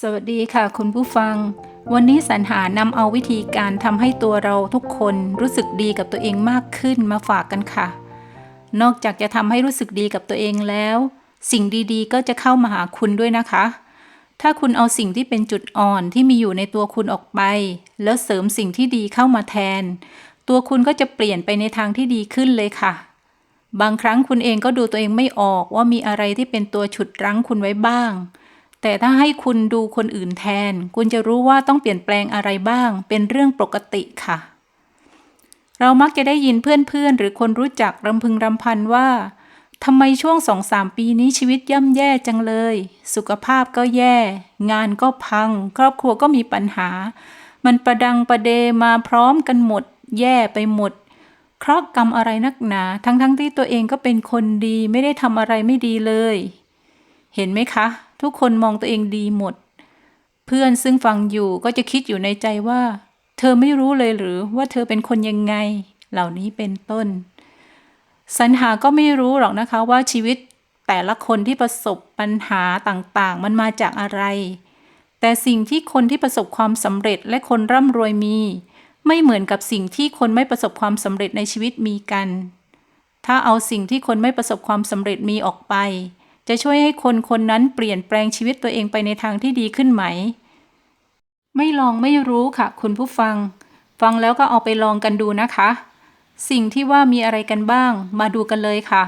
สวัสดีค่ะคุณผู้ฟัง วันนี้สรรหานำเอาวิธีการทำให้ตัวเราทุกคนรู้สึกดีกับตัวเองมากขึ้นมาฝากกันค่ะ นอกจากจะทำให้รู้สึกดีกับตัวเองแล้ว สิ่งดีๆ ก็จะเข้ามาหาคุณด้วยนะคะ ถ้าคุณเอาสิ่งที่เป็นจุดอ่อนที่มีอยู่ในตัวคุณออกไป แล้วเสริมสิ่งที่ดีเข้ามาแทน ตัวคุณก็จะเปลี่ยนไปในทางที่ดีขึ้นเลยค่ะ บางครั้งคุณเองก็ดูตัวเองไม่ออกว่ามีอะไรที่เป็นตัวฉุดรั้งคุณไว้บ้าง แต่ถ้าให้คุณดูคนอื่นแทน คุณจะรู้ว่าต้องเปลี่ยนแปลงอะไรบ้าง เป็นเรื่องปกติค่ะ เรามักจะได้ยินเพื่อนๆ หรือคนรู้จักรำพึงรำพันว่าทำไมช่วงสองสามปีนี้ชีวิตย่ำแย่จังเลย สุขภาพก็แย่ งานก็พัง ครอบครัวก็มีปัญหา มันประดังประเดมาพร้อมกันหมด แย่ไปหมดเคราะห์กรรมอะไรนักหนา ทั้งๆทที่ตัวเองก็เป็นคนดีไม่ได้ทำอะไรไม่ดีเลย เห็นไหมคะ ทุกคนมองตัวเองดีหมด เพื่อนซึ่งฟังอยู่ก็จะคิดอยู่ในใจว่า เธอไม่รู้เลยหรือว่าเธอเป็นคนยังไง เหล่านี้เป็นต้น สัญหาก็ไม่รู้หรอกนะคะว่าชีวิตแต่ละคนที่ประสบปัญหาต่างๆ มันมาจากอะไร แต่สิ่งที่คนที่ประสบความสำเร็จและคนร่ำรวยมี ไม่เหมือนกับสิ่งที่คนไม่ประสบความสำเร็จในชีวิตมีกัน ถ้าเอาสิ่งที่คนไม่ประสบความสำเร็จมีออกไป จะช่วยให้คนคนนั้นเปลี่ยนแปลงชีวิตตัวเองไปในทางที่ดีขึ้นไหม ไม่ลองไม่รู้ค่ะ คุณผู้ฟัง ฟังแล้วก็เอาไปลองกันดูนะคะ สิ่งที่ว่ามีอะไรกันบ้าง มาดูกันเลยค่ะ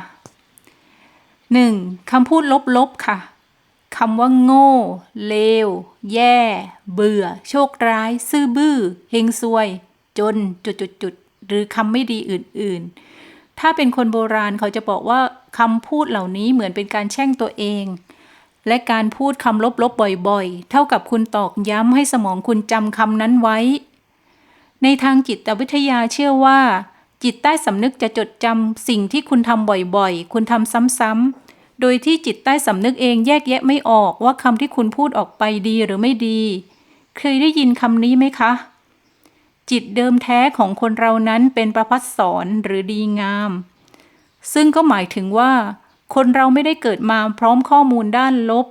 1. คำพูดลบๆค่ะคำว่าโง่ เลว แย่ เบื่อ โชคร้าย ซื่อบื้อ เฮงซวย จน จุดๆๆหรือคำไม่ดีอื่นๆ ถ้าเป็นคนโบราณเขาจะบอกว่าคำพูดเหล่านี้เหมือนเป็นการแช่งตัวเอง และการพูดคำลบๆบ่อยๆ เท่ากับคุณตอกย้ำให้สมองคุณจำคำนั้นไว้ ในทางจิตวิทยาเชื่อว่า จิตใต้สำนึกจะจดจำสิ่งที่คุณทำบ่อยๆ คุณทำซ้ำๆ โดยที่จิตใต้สำนึกเองแยกแยะไม่ออกว่าคำที่คุณพูดออกไปดีหรือไม่ดี เคยได้ยินคำนี้ไหมคะ จิตเดิมแท้ของคนเรานั้นเป็นประพัดสอนหรือดีงาม ซึ่งก็หมายถึงว่า คนเราไม่ได้เกิดมาพร้อมข้อมูลด้านลบ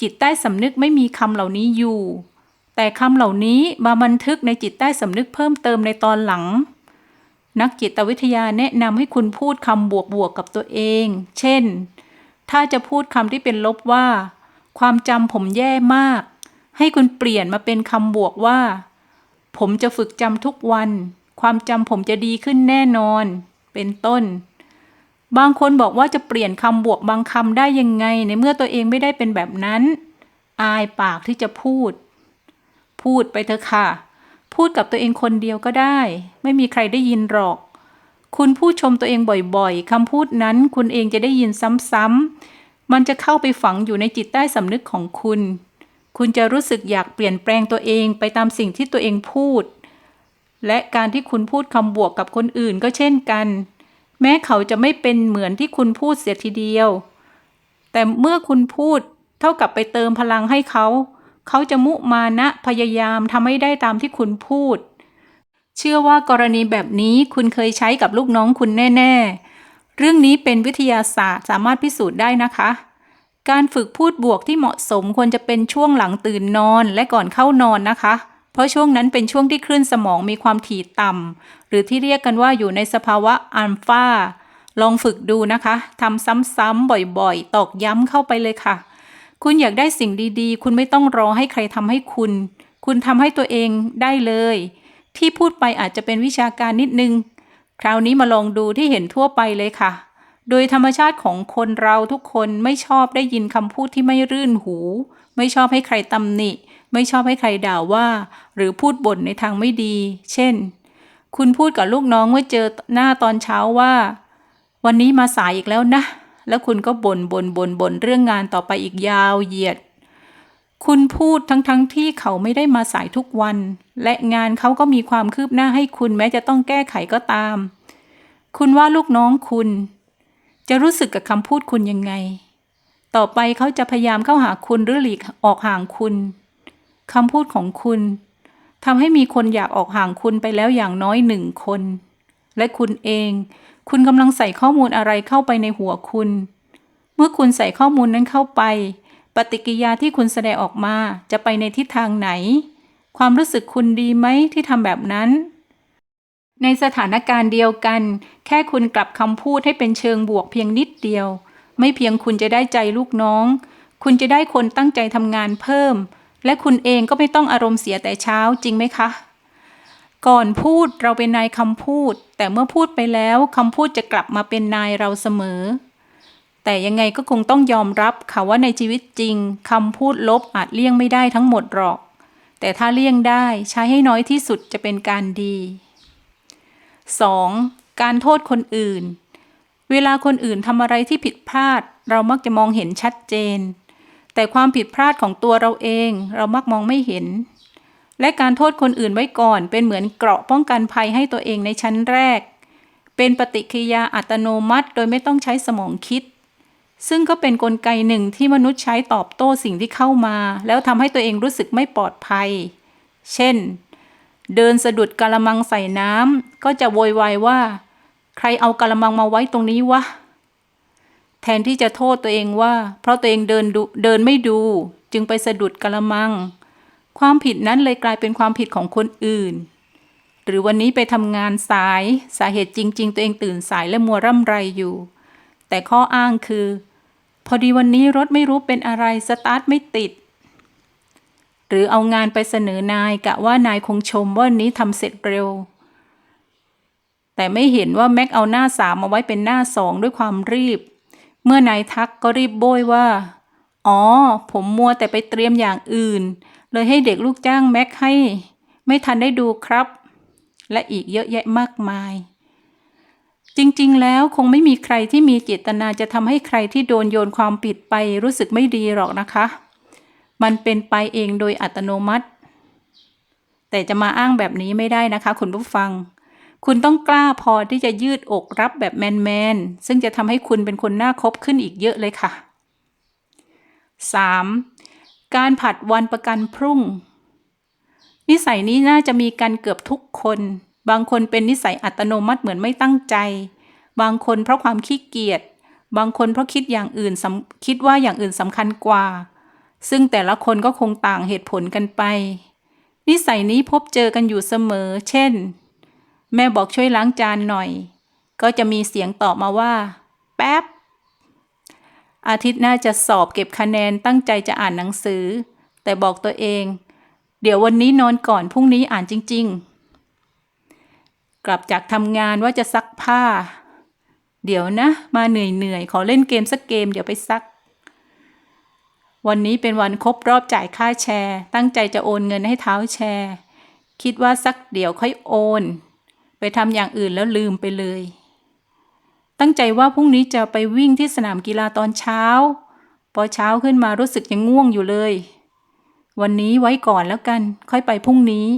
จิตใต้สำนึกไม่มีคำเหล่านี้อยู่ แต่คำเหล่านี้มาบันทึกในจิตใต้สำนึกเพิ่มเติมในตอนหลัง นักจิตวิทยาแนะนำให้คุณพูดคำบวกๆกับตัวเอง เช่น ถ้าจะพูดคำที่เป็นลบว่า ความจำผมแย่มาก ให้คุณเปลี่ยนมาเป็นคำบวกว่า ผมจะฝึกจำทุกวัน ความจำผมจะดีขึ้นแน่นอน เป็นต้น บางคนบอกว่าจะเปลี่ยนคำบวกบางคำได้ยังไง ในเมื่อตัวเองไม่ได้เป็นแบบนั้น อายปากที่จะพูด พูดไปเถอะค่ะ พูดกับตัวเองคนเดียวก็ได้ ไม่มีใครได้ยินหรอก คุณพูดชมตัวเองบ่อยๆคำพูดนั้นคุณเองจะได้ยินซ้ำๆมันจะเข้าไปฝังอยู่ในจิตใต้สำนึกของคุณ คุณจะรู้สึกอยากเปลี่ยนแปลงตัวเองไปตามสิ่งที่ตัวเองพูด และการที่คุณพูดคำบวกกับคนอื่นก็เช่นกัน แม้เขาจะไม่เป็นเหมือนที่คุณพูดเสียทีเดียว แต่เมื่อคุณพูดเท่ากับไปเติมพลังให้เขา เขาจะมุมานะพยายามทำให้ได้ตามที่คุณพูด เชื่อว่ากรณีแบบนี้คุณเคยใช้กับลูกน้องคุณแน่ ๆ เรื่องนี้เป็นวิทยาศาสตร์สามารถพิสูจน์ได้นะคะ การฝึกพูดบวกที่เหมาะสมควรจะเป็นช่วงหลังตื่นนอนและก่อนเข้านอนนะคะ เพราะช่วงนั้นเป็นช่วงที่คลื่นสมองมีความถี่ต่ำหรือที่เรียกกันว่าอยู่ในสภาวะอัลฟาลองฝึกดูนะคะทำซ้ำๆบ่อยๆ ตอกย้ำเข้าไปเลยค่ะ คุณอยากได้สิ่งดีๆ คุณไม่ต้องรอให้ใครทำให้คุณ คุณทำให้ตัวเองได้เลย ที่พูดไปอาจจะเป็นวิชาการนิดนึง คราวนี้มาลองดูที่เห็นทั่วไปเลยค่ะ โดยธรรมชาติของคนเราทุกคนไม่ชอบได้ยินคำพูดที่ไม่รื่นหู ไม่ชอบให้ใครตำหนิ ไม่ชอบให้ใครด่าว่า หรือพูดบ่นในทางไม่ดี เช่น คุณพูดกับลูกน้องเมื่อเจอหน้าตอนเช้าว่า วันนี้มาสายอีกแล้วนะ แล้วคุณก็บ่นบ่นบ่นบ่นเรื่องงานต่อไปอีกยาวเหยียด คุณพูดทั้งทั้งที่เขาไม่ได้มาสายทุกวัน และงานเขาก็มีความคืบหน้าให้คุณแม้จะต้องแก้ไขก็ตาม คุณว่าลูกน้องคุณ จะรู้สึกกับคำพูดคุณยังไง ต่อไปเขาจะพยายามเข้าหาคุณหรือหลีกออกห่างคุณคำพูดของคุณทำให้มีคนอยากออกห่างคุณไปแล้วอย่างน้อยหนึ่งคน และคุณเอง คุณกำลังใส่ข้อมูลอะไรเข้าไปในหัวคุณ เมื่อคุณใส่ข้อมูลนั้นเข้าไป ปฏิกิยาที่คุณแสดงออกมาจะไปในทิศทางไหน ความรู้สึกคุณดีไหมที่ทำแบบนั้น ในสถานการณ์เดียวกัน แค่คุณกลับคำพูดให้เป็นเชิงบวกเพียงนิดเดียว ไม่เพียงคุณจะได้ใจลูกน้อง คุณจะได้คนตั้งใจทำงานเพิ่ม และคุณเองก็ไม่ต้องอารมณ์เสียแต่เช้าจริงไหมคะ ก่อนพูดเราเป็นนายคำพูด แต่เมื่อพูดไปแล้วคำพูดจะกลับมาเป็นนายเราเสมอ แต่ยังไงก็คงต้องยอมรับค่ะว่าในชีวิตจริงคำพูดลบอาจเลี่ยงไม่ได้ทั้งหมดหรอก แต่ถ้าเลี่ยงได้ใช้ให้น้อยที่สุดจะเป็นการดี 2. การโทษคนอื่น เวลาคนอื่นทำอะไรที่ผิดพลาด เรามักจะมองเห็นชัดเจน แต่ความผิดพลาดของตัวเราเองเรามักมองไม่เห็น และการโทษคนอื่นไว้ก่อนเป็นเหมือนเกราะป้องกันภัยให้ตัวเองในชั้นแรก เป็นปฏิกิริยาอัตโนมัติ โดยไม่ต้องใช้สมองคิด ซึ่งก็เป็นนกลไกหนึ่งที่มนุษย์ใช้ตอบโต้สิ่งที่เข้ามา แล้วทำให้ตัวเองรู้สึกไม่ปลอดภัย เช่น เดินสะดุดกะละมังใส่น้ำก็จะโวยวายว่า ใครเอากะละมังมาไว้ตรงนี้วะ แทนที่จะโทษตัวเองว่า เพราะตัวเองเดินดูเดินไม่ดู จึงไปสะดุดกะละมัง ความผิดนั้นเลยกลายเป็นความผิดของคนอื่น หรือวันนี้ไปทำงานสายสาเหตุจริง ๆ ตัวเองตื่นสายและมัวร่ำไรอยู่ แต่ข้ออ้างคือ พอดีวันนี้รถไม่รู้เป็นอะไรสตาร์ทไม่ติด หรือเอางานไปเสนอนายกะว่านายคงชมว่านนี้ทำเสร็จเร็ว แต่ไม่เห็นว่าแม็กเอาหน้าสามมาไว้เป็นหน้าสองด้วยความรีบ เมื่อนายทักก็รีบโบยว่า อ๋อ ผมมัวแต่ไปเตรียมอย่างอื่น เลยให้เด็กลูกจ้างแม็กให้ ไม่ทันได้ดูครับ และอีกเยอะแยะมากมาย จริงๆ แล้วคงไม่มีใครที่มีเจตนาจะทำให้ใครที่โดนโยนความผิดไปรู้สึกไม่ดีหรอกนะคะ มันเป็นไปเองโดยอัตโนมัติ แต่จะมาอ้างแบบนี้ไม่ได้นะคะ คุณผู้ฟัง คุณต้องกล้าพอที่จะยืดอกรับแบบแมนๆ ซึ่งจะทำให้คุณเป็นคนน่าคบขึ้นอีกเยอะเลยค่ะ 3. การผัดวันประกันพรุ่ง นิสัยนี้น่าจะมีกันเกือบทุกคน บางคนเป็นนิสัยอัตโนมัติเหมือนไม่ตั้งใจ บางคนเพราะความขี้เกียจ บางคนเพราะคิดอย่างอื่นคิดว่าอย่างอื่นสำคัญกว่า ซึ่งแต่ละคนก็คงต่างเหตุผลกันไป นิสัยนี้พบเจอกันอยู่เสมอ เช่น แม่บอกช่วยล้างจานหน่อย ก็จะมีเสียงตอบมาว่า แป๊บ อาทิตย์หน้าจะสอบเก็บคะแนนตั้งใจจะอ่านหนังสือ แต่บอกตัวเอง เดี๋ยววันนี้นอนก่อนพรุ่งนี้อ่านจริง ๆ กลับจากทำงานว่าจะซักผ้า เดี๋ยวนะ มาเหนื่อยๆขอเล่นเกมสักเกมเดี๋ยวไปซัก วันนี้เป็นวันครบรอบจ่ายค่าแชร์ ตั้งใจจะโอนเงินให้เท้าแชร์ คิดว่าสักเดี๋ยวค่อยโอน ไปทำอย่างอื่นแล้วลืมไปเลย ตั้งใจว่าพรุ่งนี้จะไปวิ่งที่สนามกีฬาตอนเช้า พอเช้าขึ้นมารู้สึกยังง่วงอยู่เลย วันนี้ไว้ก่อนแล้วกัน ค่อยไปพรุ่งนี้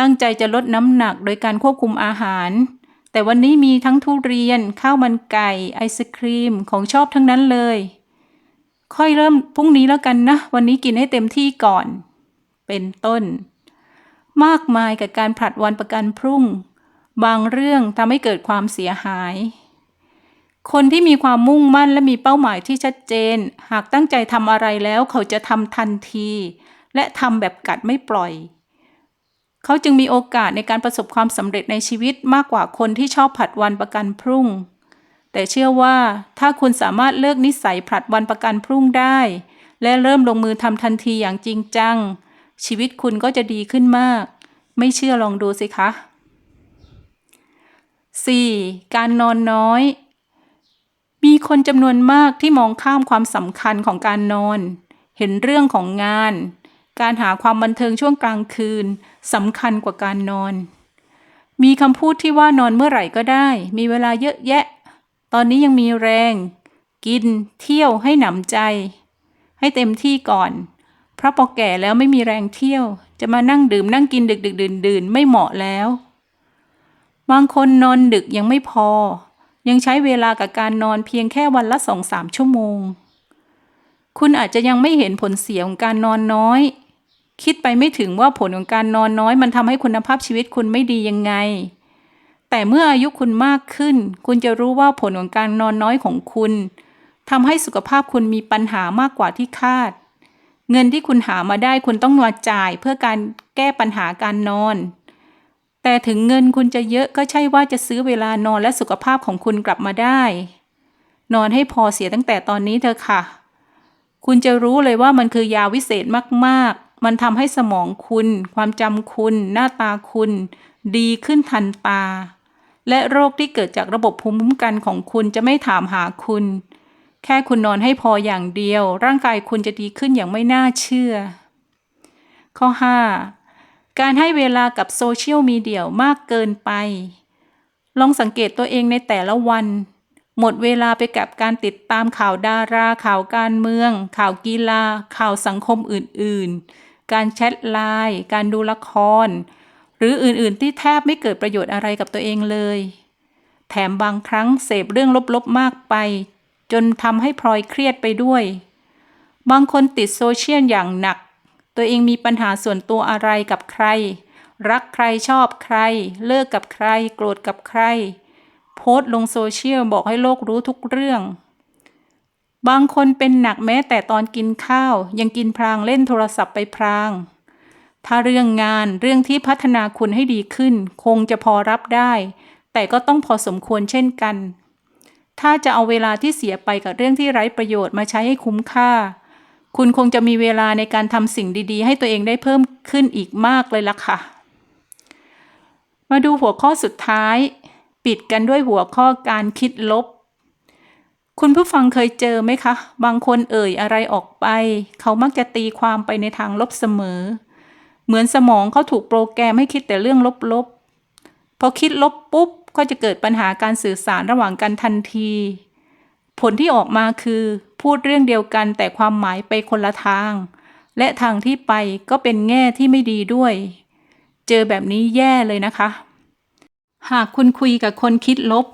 ตั้งใจจะลดน้ำหนักโดยการควบคุมอาหาร แต่วันนี้มีทั้งทุเรียน ข้าวมันไก่ ไอศครีมของชอบทั้งนั้นเลย ค่อยเริ่มพรุ่งนี้แล้วกันนะ วันนี้กินให้เต็มที่ก่อน เป็นต้น มากมายกับการผลัดวันประกันพรุ่ง บางเรื่องทำให้เกิดความเสียหาย คนที่มีความมุ่งมั่นและมีเป้าหมายที่ชัดเจน หากตั้งใจทำอะไรแล้วเขาจะทำทันที และทำแบบกัดไม่ปล่อย เขาจึงมีโอกาสในการประสบความสำเร็จในชีวิตมากกว่าคนที่ชอบผัดวันประกันพรุ่ง แต่เชื่อว่าถ้าคุณสามารถเลิกนิสัยผลัดวันประกันพรุ่งได้ และเริ่มลงมือทำทันทีอย่างจริงจัง ชีวิตคุณก็จะดีขึ้นมาก ไม่เชื่อลองดูสิคะ 4. การนอนน้อย มีคนจำนวนมากที่มองข้ามความสำคัญของการนอน เห็นเรื่องของงาน การหาความบันเทิงช่วงกลางคืนสำคัญกว่าการนอน มีคำพูดที่ว่านอนเมื่อไหร่ก็ได้ มีเวลาเยอะแยะ ตอนนี้ยังมีแรง กินเที่ยวให้หนำใจ ให้เต็มที่ก่อน เพราะพอแก่แล้วไม่มีแรงเที่ยว จะมานั่งดื่มนั่งกินดึกดึกดื่นดื่นไม่เหมาะแล้ว บางคนนอนดึกยังไม่พอ ยังใช้เวลากับการนอนเพียงแค่วันละสองสามชั่วโมง คุณอาจจะยังไม่เห็นผลเสียของการนอนน้อย คิดไปไม่ถึงว่าผลของการนอนน้อย มันทำให้คุณภาพชีวิตคุณไม่ดียังไง แต่เมื่ออายุคุณมากขึ้น คุณจะรู้ว่าผลของการนอนน้อยของคุณทำให้สุขภาพคุณมีปัญหามากกว่าที่คาด เงินที่คุณหามาได้คุณต้องมาจ่ายเพื่อการแก้ปัญหาการนอน แต่ถึงเงินคุณจะเยอะก็ใช่ว่าจะซื้อเวลานอนและสุขภาพของคุณกลับมาได้ นอนให้พอเสียตั้งแต่ตอนนี้เถอะค่ะ คุณจะรู้เลยว่ามันคือยาวิเศษมากๆ มันทำให้สมองคุณ ความจำคุณ หน้าตาคุณ ดีขึ้นทันตา และโรคที่เกิดจากระบบภูมิคุ้มกันของคุณจะไม่ถามหาคุณ แค่คุณนอนให้พออย่างเดียว ร่างกายคุณจะดีขึ้นอย่างไม่น่าเชื่อ ข้อ 5. การให้เวลากับโซเชียลมีเดียมากเกินไป ลองสังเกตตัวเองในแต่ละวัน หมดเวลาไปกับการติดตามข่าวดารา ข่าวการเมือง ข่าวกีฬา ข่าวสังคมอื่น ๆ การแชทไลน์ การดูละคร หรืออื่นๆ ที่แทบไม่เกิดประโยชน์อะไรกับตัวเองเลย แถมบางครั้งเสพเรื่องลบๆมากไป จนทำให้พลอยเครียดไปด้วย บางคนติดโซเชียลอย่างหนัก ตัวเองมีปัญหาส่วนตัวอะไรกับใคร รักใครชอบใคร เลิกกับใคร โกรธกับใคร โพสต์ลงโซเชียลบอกให้โลกรู้ทุกเรื่องบางคนเป็นหนักแม้แต่ตอนกินข้าว ยังกินพรางเล่นโทรศัพท์ไปพราง ถ้าเรื่องงานเรื่องที่พัฒนาคุณให้ดีขึ้น คงจะพอรับได้ แต่ก็ต้องพอสมควรเช่นกัน ถ้าจะเอาเวลาที่เสียไปกับเรื่องที่ไร้ประโยชน์มาใช้ให้คุ้มค่า คุณคงจะมีเวลาในการทำสิ่งดีๆ ให้ตัวเองได้เพิ่มขึ้นอีกมากเลยล่ะค่ะ มาดูหัวข้อสุดท้าย ปิดกันด้วยหัวข้อการคิดลบคุณผู้ฟังเคยเจอไหมคะ บางคนเอ่ยอะไรออกไป เขามักจะตีความไปในทางลบเสมอ เหมือนสมองเขาถูกโปรแกรมให้คิดแต่เรื่องลบๆ พอคิดลบปุ๊บก็จะเกิดปัญหาการสื่อสารระหว่างกันทันที ผลที่ออกมาคือพูดเรื่องเดียวกันแต่ความหมายไปคนละทาง และทางที่ไปก็เป็นแง่ที่ไม่ดีด้วย เจอแบบนี้แย่เลยนะคะ หากคุณคุยกับคนคิดลบ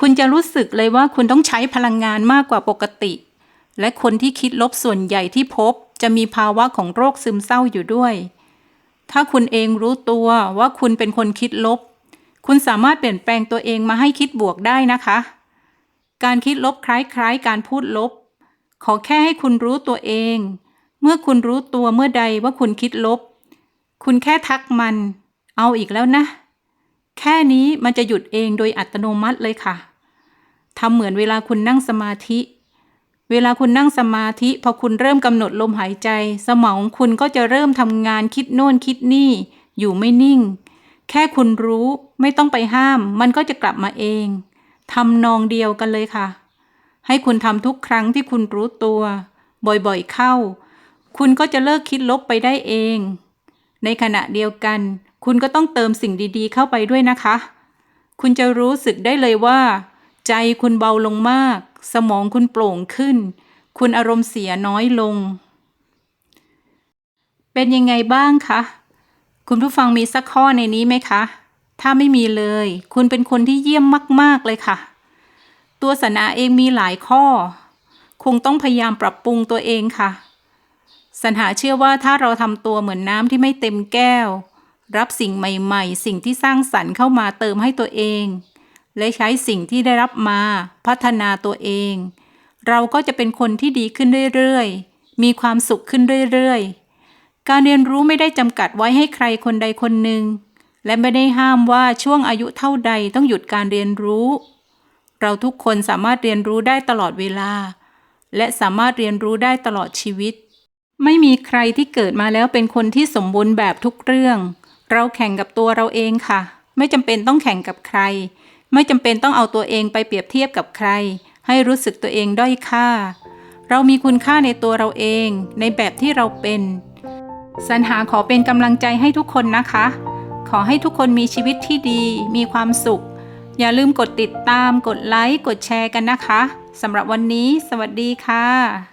คุณจะรู้สึกเลยว่าคุณต้องใช้พลังงานมากกว่าปกติ และคนที่คิดลบส่วนใหญ่ที่พบ จะมีภาวะของโรคซึมเศร้าอยู่ด้วย ถ้าคุณเองรู้ตัวว่าคุณเป็นคนคิดลบ คุณสามารถเปลี่ยนแปลงตัวเองมาให้คิดบวกได้นะคะ การคิดลบคล้ายๆ การพูดลบ ขอแค่ให้คุณรู้ตัวเอง เมื่อคุณรู้ตัวเมื่อใดว่าคุณคิดลบ คุณแค่ทักมัน เอาอีกแล้วนะ แค่นี้มันจะหยุดเองโดยอัตโนมัติเลยค่ะทำเหมือนเวลาคุณนั่งสมาธิ เวลาคุณนั่งสมาธิพอคุณเริ่มกำหนดลมหายใจ สมองคุณก็จะเริ่มทำงานคิดโน่นคิดนี่ อยู่ไม่นิ่ง แค่คุณรู้ไม่ต้องไปห้าม มันก็จะกลับมาเองทำนองเดียวกันเลยค่ะ ให้คุณทำทุกครั้งที่คุณรู้ตัว บ่อยๆเข้า คุณก็จะเลิกคิดลบไปได้เอง ในขณะเดียวกัน คุณก็ต้องเติมสิ่งดีๆ เข้าไปด้วยนะคะ คุณจะรู้สึกได้เลยว่า ใจคุณเบาลงมาก สมองคุณโปร่งขึ้น คุณอารมณ์เสียน้อยลง เป็นยังไงบ้างคะ คุณผู้ฟังมีสักข้อในนี้ไหมคะ ถ้าไม่มีเลย คุณเป็นคนที่เยี่ยมมาก ๆ เลยค่ะ ตัวสนาเองมีหลายข้อ คงต้องพยายามปรับปรุงตัวเองค่ะสัญหาเชื่อว่าถ้าเราทำตัวเหมือนน้ำที่ไม่เต็มแก้ว รับสิ่งใหม่ ๆ สิ่งที่สร้างสรรค์เข้ามาเติมให้ตัวเอง และใช้สิ่งที่ได้รับมาพัฒนาตัวเอง เราก็จะเป็นคนที่ดีขึ้นเรื่อยๆ มีความสุขขึ้นเรื่อยๆ การเรียนรู้ไม่ได้จำกัดไว้ให้ใครคนใดคนหนึ่ง และไม่ได้ห้ามว่าช่วงอายุเท่าใดต้องหยุดการเรียนรู้ เราทุกคนสามารถเรียนรู้ได้ตลอดเวลา และสามารถเรียนรู้ได้ตลอดชีวิต ไม่มีใครที่เกิดมาแล้วเป็นคนที่สมบูรณ์แบบทุกเรื่อง เราแข่งกับตัวเราเองค่ะ ไม่จำเป็นต้องแข่งกับใคร ไม่จำเป็นต้องเอาตัวเองไปเปรียบเทียบกับใคร ให้รู้สึกตัวเองด้อยค่า เรามีคุณค่าในตัวเราเอง ในแบบที่เราเป็นสัญหาขอเป็นกำลังใจให้ทุกคนนะคะ ขอให้ทุกคนมีชีวิตที่ดี มีความสุข อย่าลืมกดติดตาม กดไลค์ กดแชร์กันนะคะสำหรับวันนี้ สวัสดีค่ะ